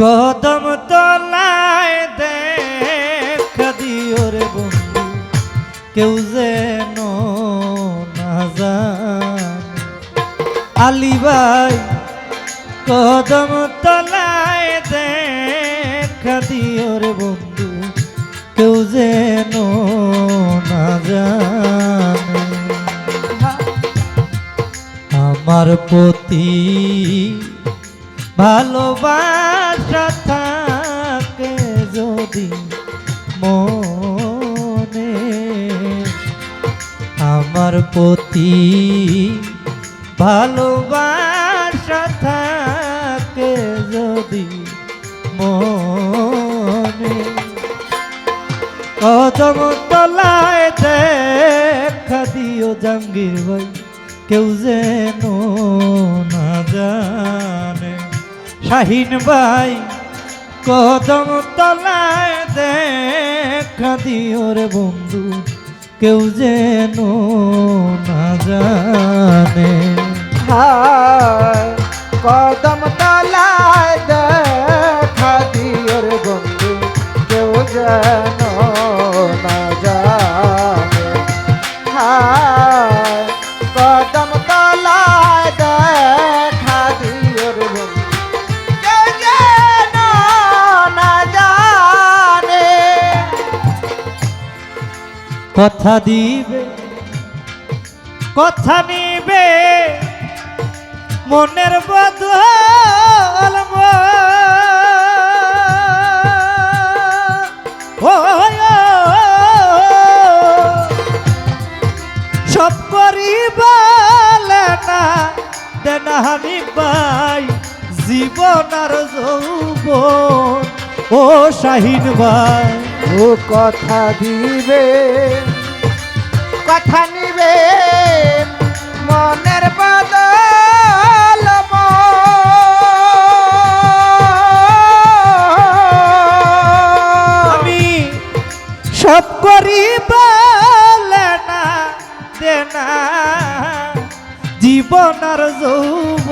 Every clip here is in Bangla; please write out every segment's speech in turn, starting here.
কদম তলায় দেখা দিও রে বন্ধু, কেউ যেন না আলী ভাই, কদম তলায় দেখা দিও রে বন্ধু, কেউ যেন না জানে। আমার প্রতি ভালোবাসা থাকে যদি মনে। আমার প্রতি ভালোবাসা থাকে যদি মনে। কদম তলায় দেখা দিও জাঙ্গির ভাই, কেউ যেন না জানে। শাহিন ভাই কদম তলায় দেখা দিও রে বন্ধু কেউ যেন কথা দিবে, কথা নিবে। মনের বদল সব করি বলে না, দেন আমি পাই জীবন আর যৌবন। ও শাহিন ভাই। ও কথা দিবে। কথা নিবে মনের বদল আমি সব করি না দেনা জীবন আর যৌব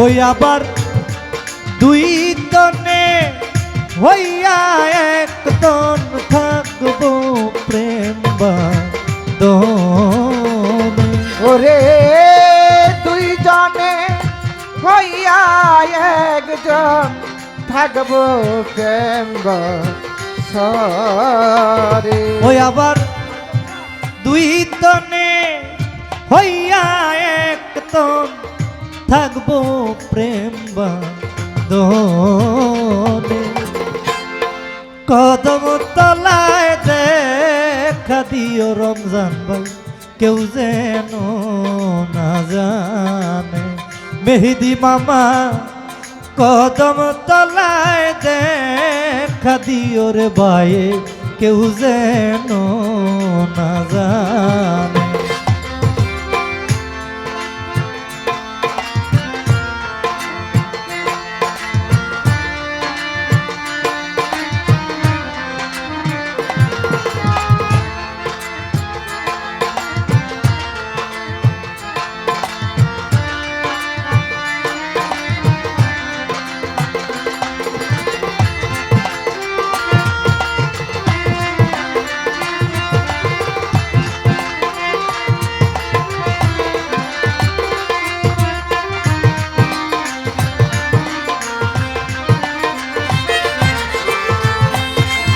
ওই আবার দুই তনে হইয়া এক তন থাকব প্রেম। বাঁধনে। ওরে তুই জানে হইয়া একজন থাকব প্রেম সরে ওই আবার দুই তনে হইয়া এক তন থাকব প্রেম বাঁধনে। কদম তলায় দেখা দিও রমজান ভাই কেউ যেন না জানে। মেহেদি মামা কদম তলায় দেখা দিও রে ভাই কেউ যেন না জানে।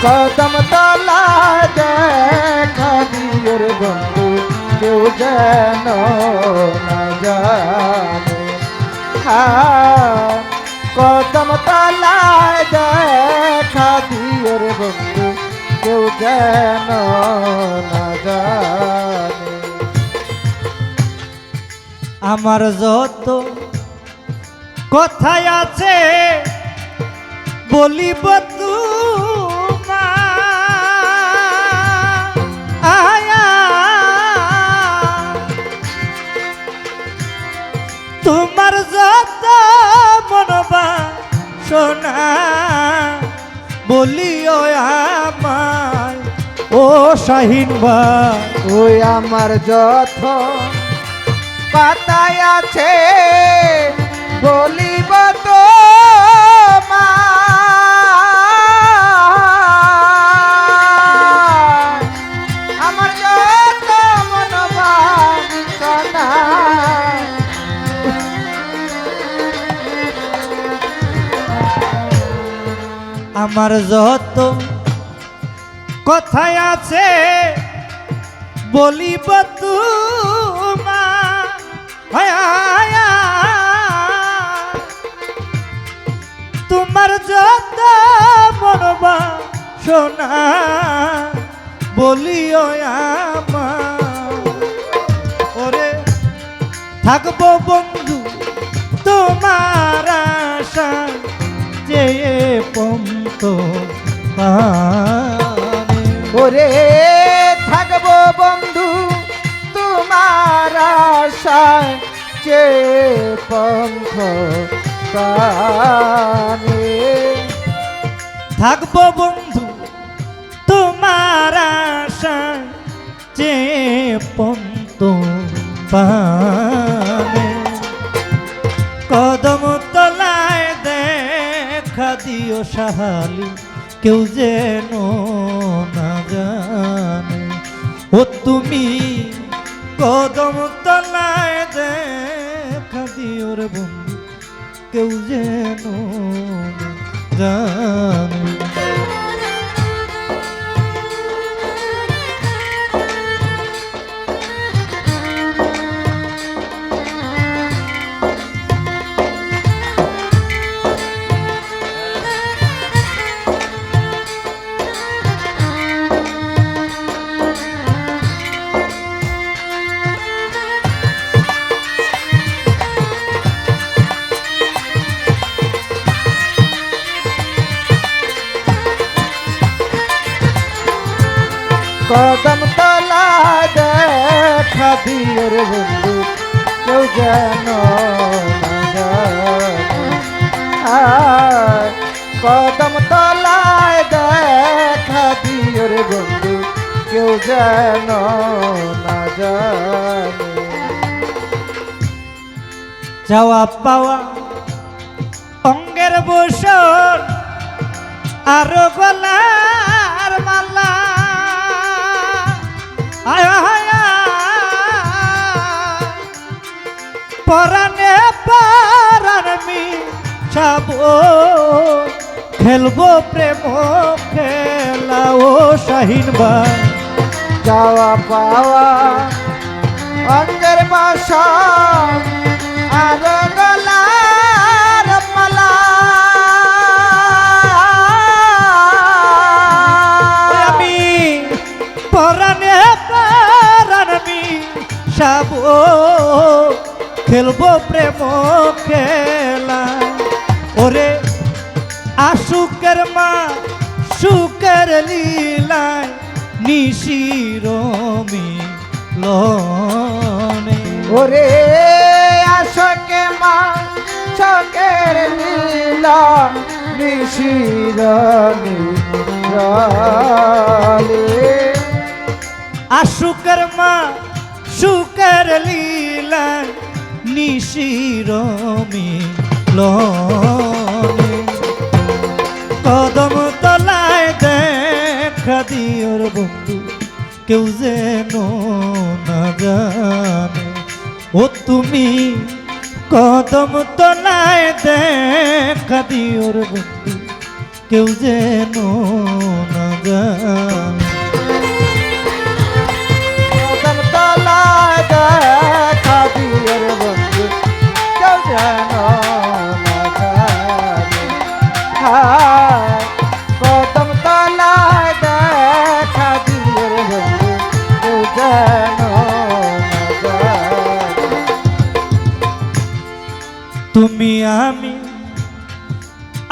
কদম তলায় দেখা দিও রে বন্ধু, কেউ যেন না জানে। কদম তলায় দেখা দিও রে বন্ধু, কেউ যেন না আমার যত কথাই আছে, বলিব বলিও আমায় ও শাহিন বা ওই আমার যথ পাতায় আছে বলিব আমার যত কথায় আছে, বলিব হায়। তোমার যত মনবা সোনা, বলিও আমার ওরে, থাকব বন্ধু পঙ্খ প্রাণে থাকব বন্ধু, তোমার আশা, যে পন্ত পানে। কদম তলায় দেখা দিও সাহালি, কেউ যেন না জানে ও তুমি কদম বন্ধু কেউ যেন জানে। যেন। আয়, কদম তলায় দেখা দিও বন্ধু কেউ যেন যাওয়া পাওয়া অঙ্গের বসন আরও গলার মালা আয় হায় পরানে পরান মি ছাবো খেলব প্রেম খেলা ও শাহিন বা যাওয়া পাওয়া অঙ্গের বাসা আর খেলব প্রেম খেলা। ওরে আশুকের মা সুকের লীলায় নিশিরমি লনে। ওরে আশকে মা চকের নীলা নিশিরনি রালে আশুকের মা সুকের লীলা নিশিরমি লনে কদম তলায় দেখা দিওর বন্ধু, কেউ যেন না জানে। ও তুমি কদম তলায় দেখা দিওর বন্ধু, কেউ যেন না জানে।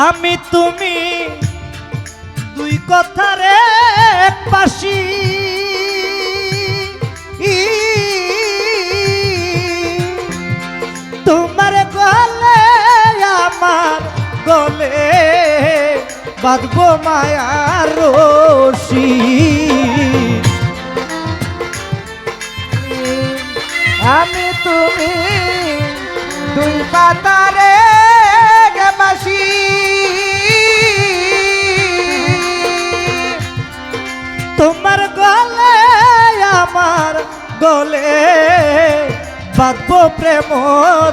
আমি তুমি দুই কথারে পাশি। তোমার গলে আমার গলে বাঁধবো মায়ার রশি। আমি তুমি দুই পাতারে বাসি আমার গলে বাঁধবো প্রেম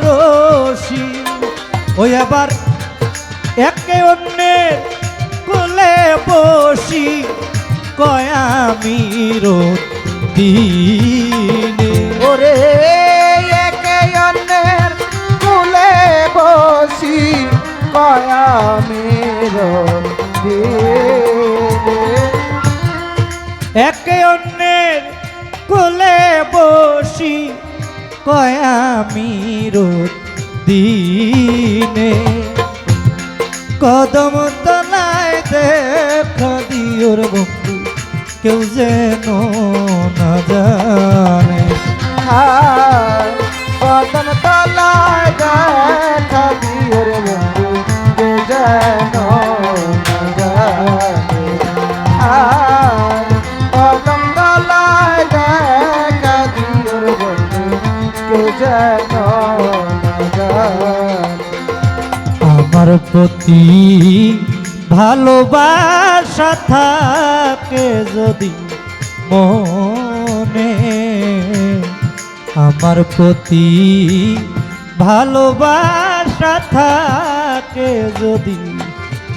রশি। ওই আবার একে অন্যের কোলে বসি কয়ামি রোদ কয়ামি রোদ দিনে? কদম তলায় দেখ দিওর বন্ধু কেউ যেন না জানে। কদম প্রতি ভালোবাসা থাকে যদি মনে। আমার প্রতি ভালোবাসা থাকে যদি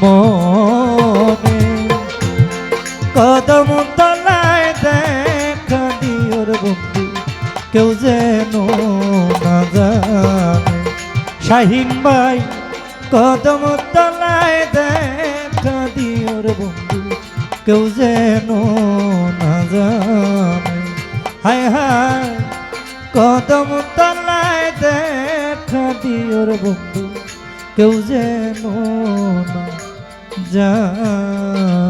মনে। কদম তলায় দেখা দিওর বন্ধু, কেউ যেন না জানে। শাহিন ভাই কদম তলায় দেখা দিওর বন্ধু, কেউ যেন না জানে। হায় হায় কদম তলায় দেখা দিওর বন্ধু, কেউ যেন না জানে।